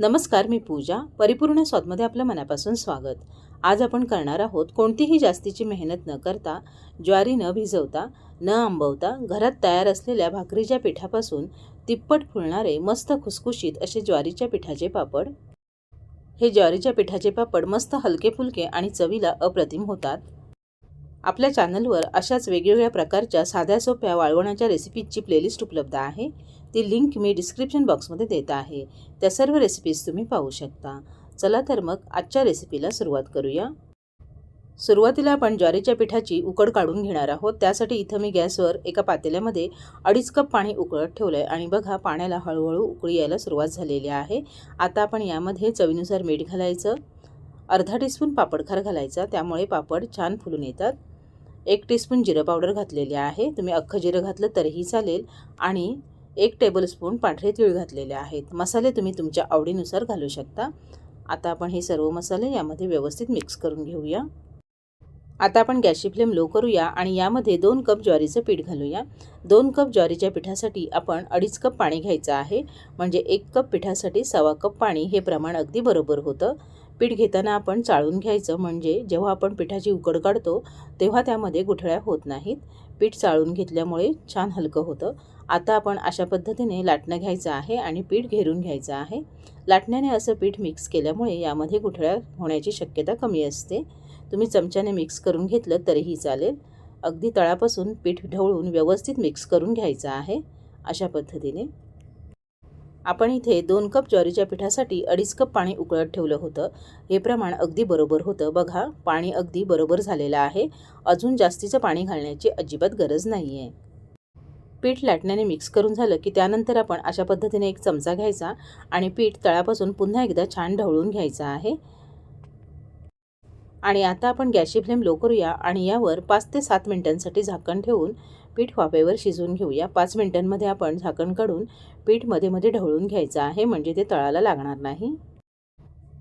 नमस्कार मी पूजा. परिपूर्ण स्वादमध्ये आपलं मनापासून स्वागत. आज आपण करणार आहोत कोणतीही जास्तीची मेहनत न करता ज्वारी न भिजवता न आंबवता घरात तयार असलेल्या भाकरीच्या पिठापासून तिप्पट फुलणारे मस्त खुसखुशीत असे ज्वारीच्या पिठाचे पापड. हे ज्वारीच्या पिठाचे पापड मस्त हलके फुलके आणि चवीला अप्रतिम होतात. आपल्या चॅनलवर अशाच वेगवेगळ्या प्रकारच्या साध्या सोप्या वाळवण्याच्या रेसिपीजची प्लेलिस्ट उपलब्ध आहे. ती लिंक मी डिस्क्रिप्शन बॉक्समध्ये देत आहे. त्या सर्व रेसिपीज तुम्ही पाहू शकता. चला तर मग आजच्या रेसिपीला सुरुवात करूया. सुरुवातीला आपण ज्वारीच्या पिठाची उकड काढून घेणार आहोत. त्यासाठी इथं मी गॅसवर एका पातेल्यामध्ये अडीच कप पाणी उकळत ठेवलं आहे आणि बघा पाण्याला हळूहळू उकळी यायला सुरुवात झालेली आहे. आता आपण यामध्ये चवीनुसार मीठ घालायचं. अर्धा टीस्पून पापडखार घालायचा. त्यामुळे पापड छान फुलून येतात. एक टीस्पून जिरं पावडर घातलेले आहे. तुम्ही अख्खं जिरं घातलं तरीही चालेल. आणि एक टेबलस्पून पांढरे तीळ घातलेले आहेत. मसाले तुम्ही तुमच्या आवडीनुसार घालू शकता. आता आपण हे सर्व मसाले यामध्ये व्यवस्थित मिक्स करून घेऊया. आता आपण गॅसची फ्लेम लो करूया आणि यामध्ये दोन कप ज्वारीचं पीठ घालूया. दोन कप ज्वारीच्या पिठासाठी आपण अडीच कप पाणी घ्यायचं आहे. म्हणजे एक कप पिठासाठी सवा कप पाणी हे प्रमाण अगदी बरोबर होतं. पीठ घेताना आपण चाळून घ्यायचं. म्हणजे जेव्हा आपण पिठाची उकड काढतो तेव्हा त्यामध्ये गुठळ्या होत नाहीत. पीठ चाळून घेतल्यामुळे छान हलकं होतं. आता आपण अशा पद्धतीने लाटणं घ्यायचं आहे आणि पीठ घेरून घ्यायचं आहे. लाटण्याने असं पीठ मिक्स केल्यामुळे यामध्ये गुठळ्या होण्याची शक्यता कमी असते. तुम्ही चमच्याने मिक्स करून घेतलं तरीही चालेल. अगदी तळापासून पीठ ढवळून व्यवस्थित मिक्स करून घ्यायचं आहे. अशा पद्धतीने. आपण इथे दोन कप ज्वारीच्या पिठासाठी अडीच कप पाणी उकळत ठेवलं होतं. हे प्रमाण अगदी बरोबर होतं. बघा पाणी अगदी बरोबर झालेलं आहे. अजून जास्तीचं पाणी घालण्याची अजिबात गरज नाही आहे पीठ लाटण्याने मिक्स करून झालं की त्यानंतर आपण अशा पद्धतीने एक चमचा घ्यायचा आणि पीठ तळापासून पुन्हा एकदा छान ढवळून घ्यायचं आहे. आणि आता आपण गॅसची फ्लेम लो करूया आणि यावर पाच ते सात मिनिटांसाठी झाकण ठेवून पीठ वाफेवर शिजवून घेऊया. पाच मिनिटांमध्ये आपण झाकण काढून पीठमध्ये मध्ये ढवळून घ्यायचं आहे म्हणजे ते तळाला लागणार नाही.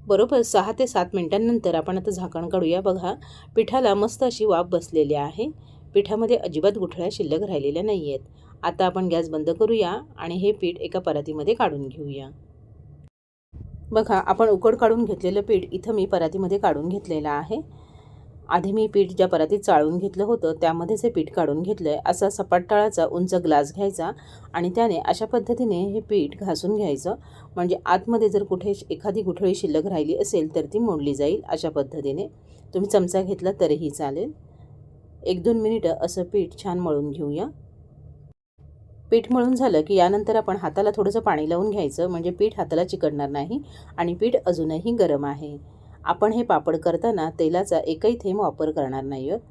बरोबर सहा ते सात मिनिटांनंतर आपण आता झाकण काढूया. बघा पिठाला मस्त अशी वाफ बसलेली आहे. पिठामध्ये अजिबात गुठळ्या शिल्लक राहिलेल्या नाही आहेत आता आपण गॅस बंद करूया आणि हे पीठ एका परातीमध्ये काढून घेऊया. बघा आपण उकड काढून घेतलेलं पीठ इथं मी परातीमध्ये काढून घेतलेलं आहे. आधी मी पीठ ज्या परातीत चाळून घेतलं होतं त्यामध्येच हे पीठ काढून घेतलं आहे असा सपाट टाळाचा उंच ग्लास घ्यायचा आणि त्याने अशा पद्धतीने हे पीठ घासून घ्यायचं. म्हणजे आतमध्ये जर कुठे एखादी गुठळी शिल्लक राहिली असेल तर ती मोडली जाईल अशा पद्धतीने. तुम्ही चमचा घेतला तरीही चालेल. एक दोन मिनिटं असं पीठ छान मळून घेऊया. पीठ मळून झालं की यानंतर आपण हाताला थोडंसं पाणी लावून घ्यायचं. म्हणजे पीठ हाताला चिकटणार नाही आणि पीठ अजूनही गरम आहे. आपण हे पापड करताना तेलाचा एकही थेंब वापर करणार नाही आहोत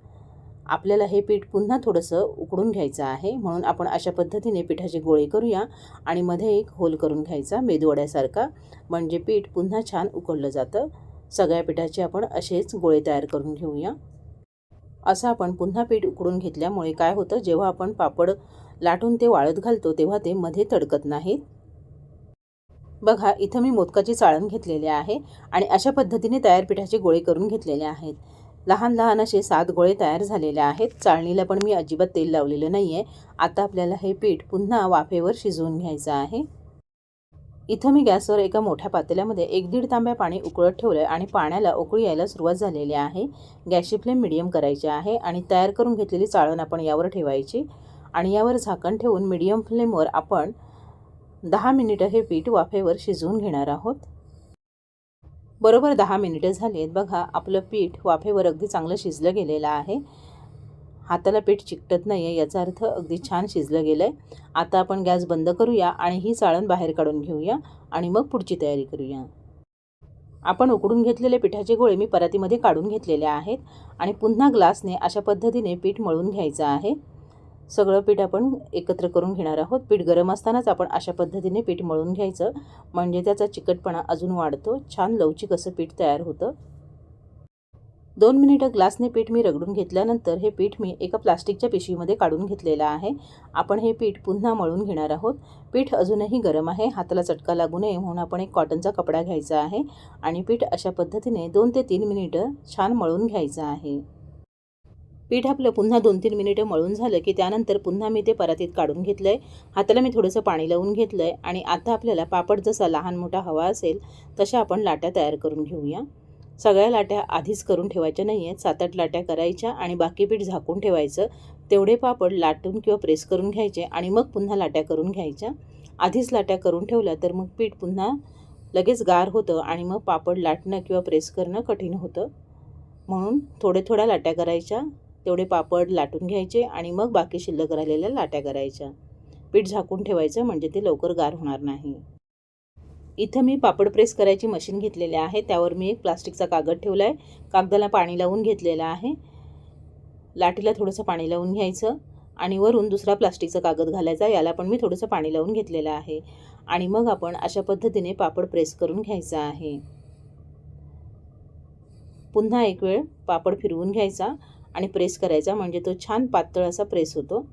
आपल्याला हे पीठ पुन्हा थोडंसं उकडून घ्यायचं आहे. म्हणून आपण अशा पद्धतीने पिठाचे गोळे करूया आणि मध्ये एक होल करून घ्यायचा मेदूवड्यासारखा. म्हणजे पीठ पुन्हा छान उकडलं जातं. सगळ्या पिठाचे आपण असेच गोळे तयार करून घेऊया. असं आपण पुन्हा पीठ उकडून घेतल्यामुळे काय होतं? जेव्हा आपण पापड लाटून ते वाळत घालतो तेव्हा ते मध्ये तडकत नाहीत. बघा इथं मी मोदकाची चाळण घेतलेली आहे आणि अशा पद्धतीने तयार पिठाचे गोळे करून घेतलेले आहेत. लहान लहान असे सात गोळे तयार झालेले आहेत. चाळणीला पण मी अजिबात तेल लावलेलं नाही आहे आता आपल्याला हे पीठ पुन्हा वाफेवर शिजवून घ्यायचं आहे. इथं मी गॅसवर एका मोठ्या पातेल्यामध्ये एक दीड तांब्या पाणी उकळत ठेवलं आहे आणि पाण्याला उकळी यायला सुरुवात झालेली आहे. गॅसची फ्लेम मिडियम करायची आहे आणि तयार करून घेतलेली चाळण आपण यावर ठेवायची आणि यावर झाकण ठेवून मिडियम फ्लेमवर आपण दहा मिनिटं हे पीठ वाफेवर शिजवून घेणार आहोत. बरोबर दहा मिनिटं झालेत. बघा आपलं पीठ वाफेवर अगदी चांगलं शिजलं गेलेलं आहे. हाताला पीठ चिकटत नाही आहे याचा अर्थ अगदी छान शिजलं गेलं आहे आता आपण गॅस बंद करूया आणि ही चाळण बाहेर काढून घेऊया आणि मग पुढची तयारी करूया. आपण उकडून घेतलेले पिठाचे गोळे मी परातीमध्ये काढून घेतलेले आहेत आणि पुन्हा ग्लासने अशा पद्धतीने पीठ मळून घ्यायचं आहे. सगळं पीठ आपण एकत्र करून घेणार आहोत. पीठ गरम असतानाच आपण अशा पद्धतीने पीठ मळून घ्यायचं. म्हणजे त्याचा चिकटपणा अजून वाढतो. छान लवचिक असं पीठ तयार होतं. दोन मिनिटं ग्लासने पीठ मी रगडून घेतल्यानंतर हे पीठ मी एका प्लास्टिकच्या पिशवीमध्ये काढून घेतलेलं आहे. आपण हे पीठ पुन्हा मळून घेणार आहोत. पीठ अजूनही गरम आहे. हाताला चटका लागू नये म्हणून आपण एक कॉटनचा कपडा घ्यायचा आहे. आणि पीठ अशा पद्धतीने दोन ते तीन मिनिटं छान मळून घ्यायचं आहे. पीठ आपलं पुन्हा दोन तीन मिनिटं मळून झालं की त्यानंतर पुन्हा मी ते परातीत काढून घेतलं आहे हाताला मी थोडंसं पाणी लावून घेतलं आहे आणि आता आपल्याला पापड जसा लहान मोठा हवा असेल तशा आपण लाट्या तयार करून घेऊया. सगळ्या लाट्या आधीच करून ठेवायच्या नाही आहेत सात आठ लाट्या करायच्या आणि बाकी पीठ झाकून ठेवायचं. तेवढे पापड लाटून किंवा प्रेस करून घ्यायचे आणि मग पुन्हा लाट्या करून घ्यायच्या. आधीच लाट्या करून ठेवल्या तर मग पीठ पुन्हा लगेच गार होतं आणि मग पापड लाटणं किंवा प्रेस करणं कठीण होतं. म्हणून थोडे थोड्या लाट्या करायच्या. तेवढे पापड लाटून घ्यायचे आणि मग बाकी शिल्लक राहिलेल्या लाट्या करायच्या. पीठ झाकून ठेवायचं म्हणजे ते लवकर गार होणार नाही. इथं मी पापड प्रेस करायची मशीन घेतलेली आहे. त्यावर मी एक प्लास्टिकचा कागद ठेवला आहे कागदाला पाणी लावून घेतलेलं आहे. लाटीला थोडंसं पाणी लावून घ्यायचं आणि वरून दुसरा प्लास्टिकचा कागद घालायचा. याला पण मी थोडंसं पाणी लावून घेतलेलं आहे. आणि मग आपण अशा पद्धतीने पापड प्रेस करून घ्यायचा आहे. पुन्हा एक वेळ पापड फिरवून घ्यायचा. आणि प्रेस करायचा. म्हणजे तो छान पातळ असा प्रेस होतो.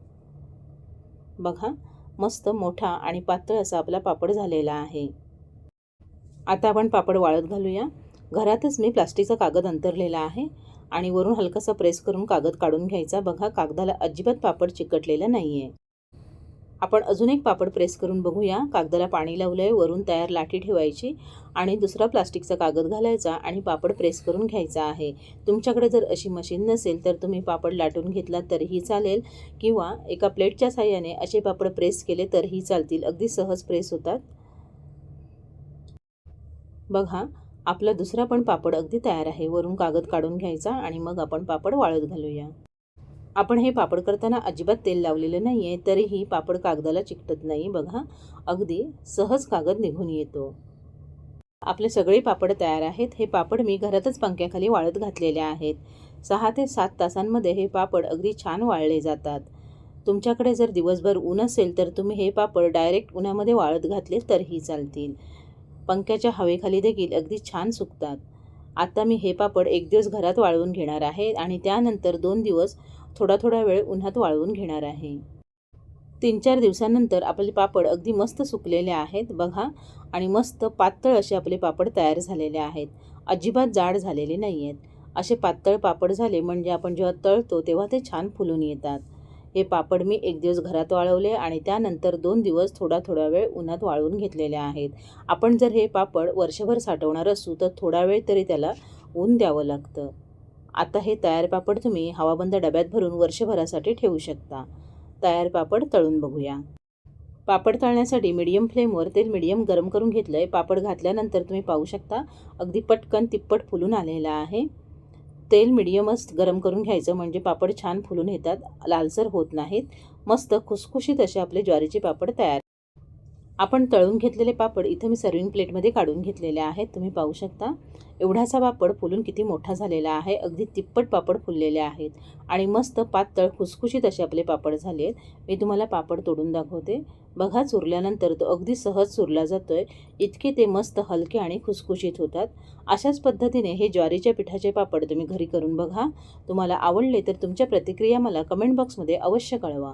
बघा मस्त मोठा आणि पातळ असा आपला पापड झालेला आहे. आता आपण पापड वाळत घालूया. घरातच मी प्लास्टिकचा कागद अंतरलेला आहे आणि वरून हलकासा प्रेस करून कागद काढून घ्यायचा. बघा कागदाला अजिबात पापड चिकटलेला नाही आहे आपण अजून एक पापड प्रेस करून बघूया. कागदाला पाणी लावलं आहे वरून तयार लाठी ठेवायची आणि दुसरा प्लास्टिकचा कागद घालायचा आणि पापड प्रेस करून घ्यायचा आहे. तुमच्याकडे जर अशी मशीन नसेल तर तुम्ही पापड लाटून घेतला तरीही चालेल किंवा एका प्लेटच्या साह्याने असे पापड प्रेस केले तरीही चालतील. अगदी सहज प्रेस होतात. बघा आपला दुसरा पण पापड अगदी तयार आहे. वरून कागद काढून घ्यायचा आणि मग आपण पापड वाळत घालूया. आपण हे पापड करताना अजिबात तेल लावलेलं नाही आहे तरीही पापड कागदाला चिकटत नाही बघा. अगदी सहज कागद निघून येतो. आपले सगळे पापड तयार आहेत. हे पापड मी घरातच पंख्याखाली वाळत घातलेले आहेत. सहा ते सात तासांमध्ये हे पापड अगदी छान वाळले जातात. तुमच्याकडे जर दिवसभर ऊन असेल तर तुम्ही हे पापड डायरेक्ट उन्हामध्ये वाळत घातले तरीही चालतील. पंख्याच्या हवेखाली देखील अगदी छान सुकतात. आता मी हे पापड एक दिवस घरात वाळवून घेणार आहे आणि त्यानंतर दोन दिवस थोडा थोडा वेळ उन्हात वाळवून घेणार आहे. तीन चार दिवसानंतर आपले पापड अगदी मस्त सुकलेले आहेत बघा. आणि मस्त पातळ असे आपले पापड तयार झालेले आहेत. अजिबात जाड झालेले नाही आहेत असे पातळ पापड झाले म्हणजे आपण जेव्हा तळतो तेव्हा ते छान फुलून येतात. हे पापड मी एक दिवस घरात वाळवले आणि त्यानंतर दोन दिवस थोडा थोडा वेळ उन्हात वाळवून घेतलेले आहेत. आपण जर हे पापड वर्षभर साठवणार असू तर थोडा वेळ तरी त्याला ऊन द्यावं लागतं. आता हे तयार पापड तुम्ही हवाबंद डब्यात भरून वर्षभरासाठी ठेवू शकता. तयार पापड तळून बघूया. पापड तळण्यासाठी मीडियम फ्लेमवर तेल मीडियम गरम करून घेतलं आहे पापड घातल्यानंतर तुम्ही पाहू शकता अगदी पटकन तिप्पट फुलून आलेला आहे. तेल मिडियमच गरम करून घ्यायचं म्हणजे पापड छान फुलून येतात लालसर होत नाहीत. मस्त खुसखुशीत असे आपले ज्वारीचे पापड तयार आपण तळून घेतलेले पापड इथं मी सर्विंग प्लेटमध्ये काढून घेतलेले आहेत. तुम्ही पाहू शकता. एवढासा पापड फुलून किती मोठा झालेला आहे. अगदी तिप्पट पापड फुललेले आहेत. आणि मस्त पातळ खुसखुशीत असे आपले पापड झाले आहेत मी तुम्हाला पापड तोडून दाखवते. बघा चुरल्यानंतर तो अगदी सहज चुरला जातोय. इतके ते मस्त हलके आणि खुसखुशीत होतात. अशाच पद्धतीने हे ज्वारीच्या पिठाचे पापड तुम्ही घरी करून बघा. तुम्हाला आवडले तर तुमच्या प्रतिक्रिया मला कमेंट बॉक्समध्ये अवश्य कळवा.